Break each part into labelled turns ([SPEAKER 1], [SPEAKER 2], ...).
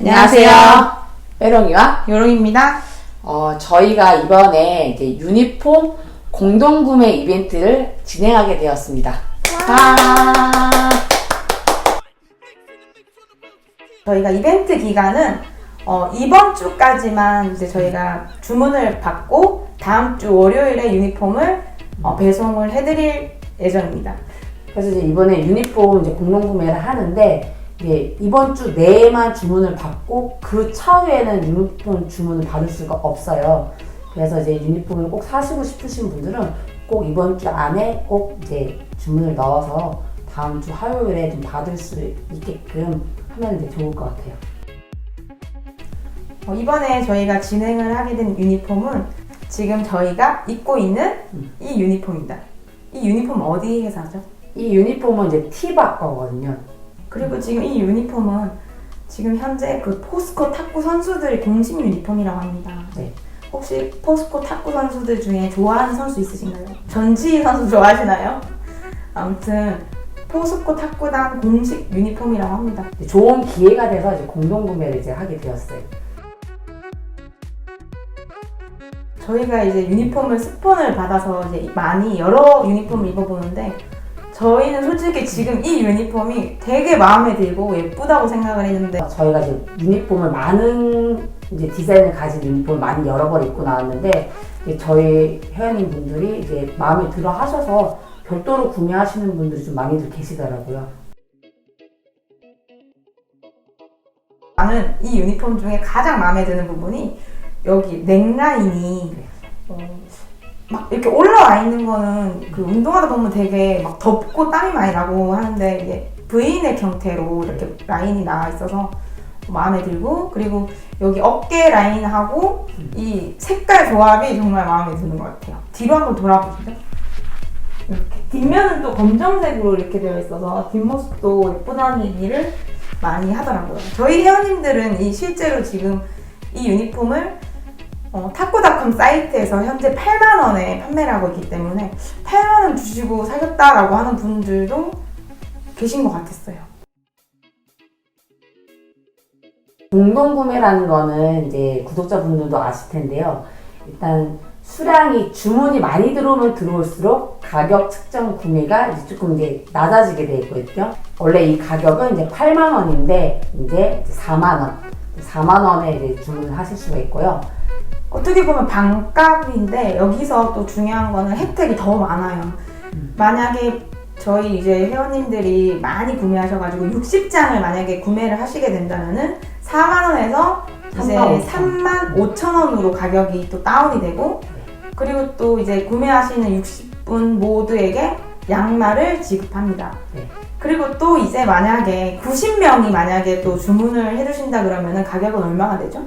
[SPEAKER 1] 안녕하세요.
[SPEAKER 2] 빼롱이와
[SPEAKER 1] 요롱입니다.
[SPEAKER 2] 어, 저희가 이번에 이제 유니폼 공동 구매 이벤트를 진행하게 되었습니다.
[SPEAKER 1] 와. 저희가 이벤트 기간은 어, 이번 주까지만 이제 저희가 주문을 받고 다음 주 월요일에 유니폼을 어, 배송을 해드릴 예정입니다.
[SPEAKER 2] 그래서 이제 이번에 유니폼 이제 공동 구매를 하는데 이제 이번 주 내에만 주문을 받고 그 차후에는 유니폼 주문을 받을 수가 없어요. 그래서 이제 유니폼을 꼭 사시고 싶으신 분들은 꼭 이번 주 안에 꼭 이제 주문을 넣어서 다음 주 화요일에 좀 받을 수 있게끔 하면 이제 좋을 것 같아요.
[SPEAKER 1] 어, 이번에 저희가 진행을 하게 된 유니폼은 지금 저희가 입고 있는 이 유니폼입니다. 이 유니폼 어디 회사죠?
[SPEAKER 2] 이 유니폼은 이제 티박 거거든요.
[SPEAKER 1] 그리고 지금 이 유니폼은 지금 현재 그 포스코 탁구 선수들 공식 유니폼이라고 합니다.
[SPEAKER 2] 네.
[SPEAKER 1] 혹시 포스코 탁구 선수들 중에 좋아하는 선수 있으신가요? 전지희 선수 좋아하시나요? 아무튼 포스코 탁구단 공식 유니폼이라고 합니다.
[SPEAKER 2] 좋은 기회가 돼서 이제 공동 구매를 이제 하게 되었어요.
[SPEAKER 1] 저희가 이제 유니폼을 스폰을 받아서 이제 많이 여러 유니폼을 입어보는데 저희는 솔직히 지금 이 유니폼이 되게 마음에 들고 예쁘다고 생각을 했는데
[SPEAKER 2] 저희가 이제 유니폼을 많은 이제 디자인을 가진 유니폼을 많이 여러 벌 입고 나왔는데 이제 저희 회원님 분들이 이제 마음에 들어 하셔서 별도로 구매하시는 분들이 좀 많이들 계시더라고요.
[SPEAKER 1] 나는 이 유니폼 중에 가장 마음에 드는 부분이 여기 넥라인이 어, 막 이렇게 올라와 있는 거는 그 운동하다 보면 되게 막 덥고 땀이 많이 나고 하는데 이게 V넥 형태로 이렇게 라인이 나와 있어서 마음에 들고 그리고 여기 어깨 라인하고 이 색깔 조합이 정말 마음에 드는 것 같아요. 뒤로 한번 돌아보시죠. 이렇게 뒷면은 또 검정색으로 이렇게 되어 있어서 뒷모습도 예쁘다는 얘기를 많이 하더라고요. 저희 회원님들은 이 실제로 지금 이 유니폼을 어, 탁구닷컴 사이트에서 현재 8만 원에 판매를 하고 있기 때문에 8만 원 주시고 사셨다라고 하는 분들도 계신 것 같았어요.
[SPEAKER 2] 공동 구매라는 거는 이제 구독자분들도 아실 텐데요. 일단 수량이 주문이 많이 들어오면 들어올수록 가격 측정 구매가 조금 이제 낮아지게 되어 있거든요. 원래 이 가격은 이제 8만 원인데 이제 4만 원, 4만 원에 이제 주문을 하실 수가 있고요.
[SPEAKER 1] 어떻게 보면 반값인데 여기서 또 중요한 거는 혜택이 더 많아요. 만약에 저희 이제 회원님들이 많이 구매하셔가지고 60장을 만약에 구매를 하시게 된다면은 4만 원에서 이제
[SPEAKER 2] 35,000.
[SPEAKER 1] 3만 5천 원으로 가격이 또 다운이 되고 그리고 또 이제 구매하시는 60분 모두에게 양말을 지급합니다.
[SPEAKER 2] 네.
[SPEAKER 1] 그리고 또 이제 만약에 90명이 만약에 또 주문을 해주신다 그러면은 가격은 얼마가 되죠?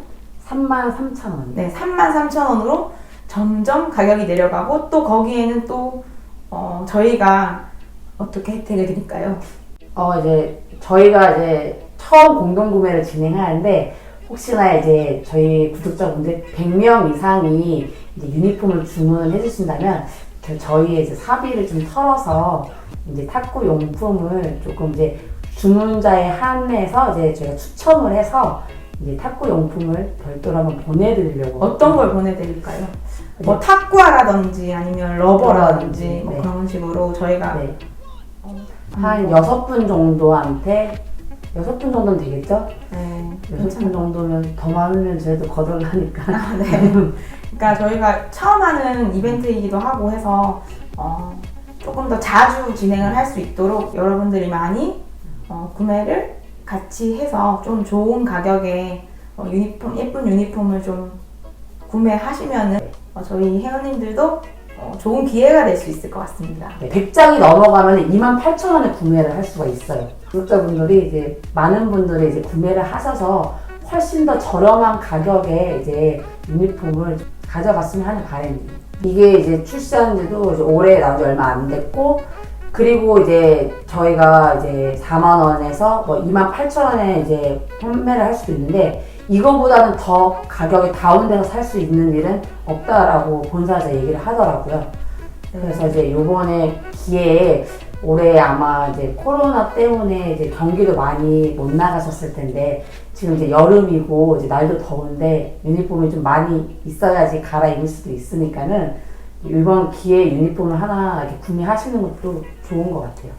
[SPEAKER 2] 3만 3천 원.
[SPEAKER 1] 네, 33,000원으로 점점 가격이 내려가고 또 거기에는 또 어, 저희가 어떻게 혜택을 드릴까요?
[SPEAKER 2] 어 이제 저희가 이제 처음 공동 구매를 진행하는데 혹시나 이제 저희 구독자분들 100명 이상이 이제 유니폼을 주문을 해주신다면 저- 저희의 이제 사비를 좀 털어서 이제 탁구 용품을 조금 이제 주문자에 한해서 이제 저희가 추첨을 해서 이제 탁구 용품을 별도로 한번 보내드리려고
[SPEAKER 1] 어떤 걸 보내드릴까요? 뭐 탁구화라든지 아니면 러버라든지 뭐
[SPEAKER 2] 네.
[SPEAKER 1] 그런 식으로 저희가
[SPEAKER 2] 네. 한 여섯 분 정도한테 여섯 분 정도면 되겠죠?
[SPEAKER 1] 네,
[SPEAKER 2] 여섯 분
[SPEAKER 1] 괜찮아요.
[SPEAKER 2] 정도면 더 많으면 저희도 거덜나니까.
[SPEAKER 1] 아, 네. 그러니까 저희가 처음 하는 이벤트이기도 하고 해서 어, 조금 더 자주 진행을 할 수 있도록 여러분들이 많이 어, 구매를 같이 해서 좀 좋은 가격에 어, 유니폼 예쁜 유니폼을 좀 구매하시면은 어, 저희 회원님들도 어, 좋은 기회가 될 수 있을 것 같습니다.
[SPEAKER 2] 네, 100장이 넘어가면 2만 8천 원에 구매를 할 수가 있어요. 구독자분들이 이제 많은 분들이 이제 구매를 하셔서 훨씬 더 저렴한 가격에 이제 유니폼을 가져갔으면 하는 바람입니다. 이게 이제 출시한 지도 올해 나온 지 얼마 안 됐고 그리고 이제 저희가 이제 4만 원에서 뭐 2만 8천 원에 이제 판매를 할 수도 있는데 이거보다는 더 가격이 다운돼서 살 수 있는 일은 없다라고 본사에서 얘기를 하더라고요. 그래서 이제 요번에 기회에 올해 아마 이제 코로나 때문에 이제 경기도 많이 못 나가셨을 텐데 지금 이제 여름이고 이제 날도 더운데 유니폼이 좀 많이 있어야지 갈아입을 수도 있으니까는 이번 기회에 유니폼을 하나 이렇게 구매하시는 것도 좋은 것 같아요.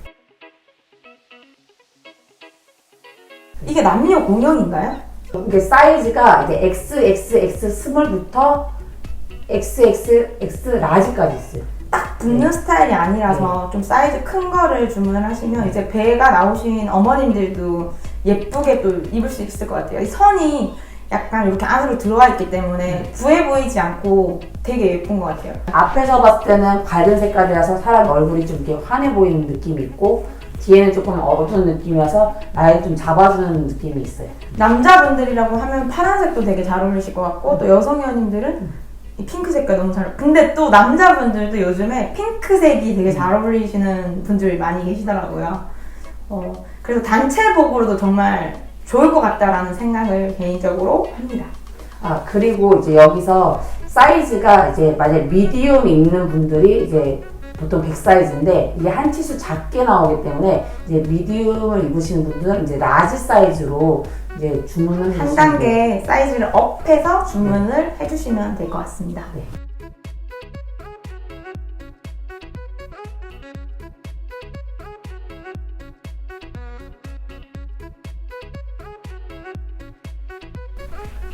[SPEAKER 1] 이게 남녀 공용인가요?
[SPEAKER 2] 이게 사이즈가 이제 XXX 스몰부터 XXX 라지까지 있어요.
[SPEAKER 1] 딱 붙는 스타일이 아니라서 좀 사이즈 큰 거를 주문하시면 이제 배가 나오신 어머님들도 예쁘게 또 입을 수 있을 것 같아요. 이 선이 약간 이렇게 안으로 들어와 있기 때문에 부해 보이지 않고 되게 예쁜 것 같아요.
[SPEAKER 2] 앞에서 봤을 때는 밝은 색깔이라서 사람 얼굴이 좀 이렇게 환해 보이는 느낌이 있고 뒤에는 조금 어두운 느낌이라서 나를 좀 잡아주는 느낌이 있어요.
[SPEAKER 1] 남자분들이라고 하면 파란색도 되게 잘 어울리실 것 같고 또 여성 회원님들은 이 핑크색깔 너무 잘. 근데 또 남자분들도 요즘에 핑크색이 되게 잘 어울리시는 분들이 많이 계시더라고요. 어, 그래서 단체복으로도 정말 좋을 것 같다라는 생각을 개인적으로 합니다.
[SPEAKER 2] 아 그리고 이제 여기서 사이즈가 이제 만약 미디움 입는 분들이 이제 보통 100 사이즈인데 이게 한 치수 작게 나오기 때문에 이제 미디움을 입으시는 분들은 이제 라지 사이즈로 이제 주문을
[SPEAKER 1] 한
[SPEAKER 2] 해주시면.
[SPEAKER 1] 단계 사이즈를 업해서 주문을 해주시면 될 것 같습니다.
[SPEAKER 2] 네.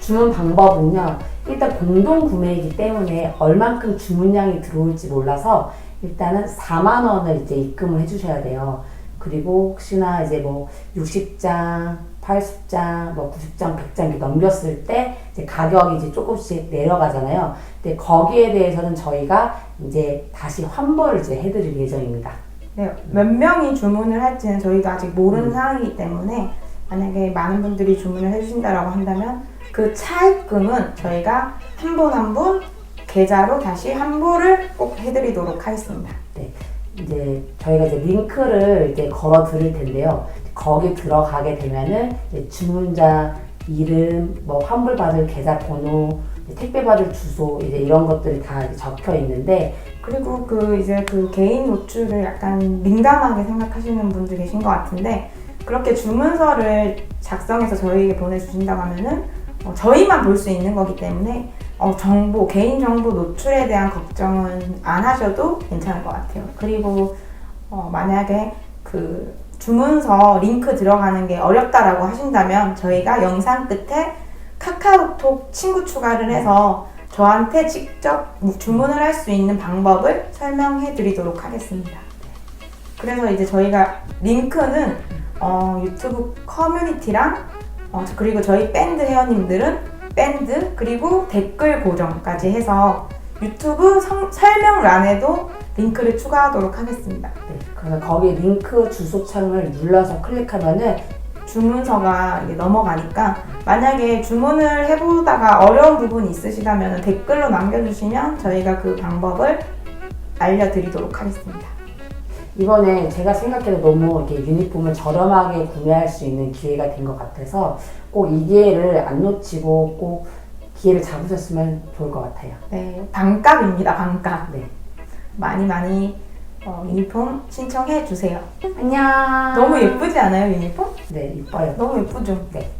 [SPEAKER 2] 주문 방법은요. 일단 공동 구매이기 때문에 얼만큼 주문량이 들어올지 몰라서 일단은 4만 원을 이제 입금을 해주셔야 돼요. 그리고 혹시나 이제 뭐 60장, 80장, 뭐 90장, 100장 이렇게 넘겼을 때 이제 가격이 이제 조금씩 내려가잖아요. 근데 거기에 대해서는 저희가 이제 다시 환불을 이제 해드릴 예정입니다.
[SPEAKER 1] 네, 몇 명이 주문을 할지는 저희도 아직 모르는
[SPEAKER 2] 음.
[SPEAKER 1] 상황이기 때문에 만약에 많은 분들이 주문을 해주신다라고 한다면 그 차입금은 저희가 한 분 한 분 계좌로 다시 환불을 꼭 해드리도록 하겠습니다.
[SPEAKER 2] 이제 저희가 이제 링크를 이제 걸어 드릴 텐데요. 거기 들어가게 되면은 이제 주문자 이름, 뭐 환불 받을 계좌 번호, 택배 받을 주소 이제 이런 것들이 다 적혀 있는데
[SPEAKER 1] 그리고 그 이제 그 개인 노출을 약간 민감하게 생각하시는 분들 계신 것 같은데 그렇게 주문서를 작성해서 저희에게 보내주신다고 하면은 어, 저희만 볼 수 있는 거기 때문에 어, 정보, 개인 정보 노출에 대한 걱정은 안 하셔도 괜찮을 것 같아요. 그리고 어, 만약에 그 주문서 링크 들어가는 게 어렵다라고 하신다면 저희가 영상 끝에 카카오톡 친구 추가를 해서 저한테 직접 주문을 할 수 있는 방법을 설명해 드리도록 하겠습니다. 그래서 이제 저희가 링크는 어, 유튜브 커뮤니티랑 어, 그리고 저희 밴드 회원님들은 밴드 그리고 댓글 고정까지 해서 유튜브 성- 설명란에도 링크를 추가하도록 하겠습니다.
[SPEAKER 2] 네, 그래서 거기 링크 주소창을 눌러서 클릭하면은
[SPEAKER 1] 주문서가 이게 넘어가니까 만약에 주문을 해보다가 어려운 부분이 있으시다면 댓글로 남겨주시면 저희가 그 방법을 알려드리도록 하겠습니다.
[SPEAKER 2] 이번에 제가 생각해도 너무 이렇게 유니폼을 저렴하게 구매할 수 있는 기회가 된 것 같아서 꼭 이 기회를 안 놓치고 꼭 기회를 잡으셨으면 좋을 것 같아요.
[SPEAKER 1] 네, 반값입니다. 반값.
[SPEAKER 2] 네.
[SPEAKER 1] 많이 많이 어, 유니폼 신청해 주세요.
[SPEAKER 2] 안녕.
[SPEAKER 1] 너무 예쁘지 않아요, 유니폼?
[SPEAKER 2] 네, 이뻐요.
[SPEAKER 1] 너무 예쁘죠?
[SPEAKER 2] 네.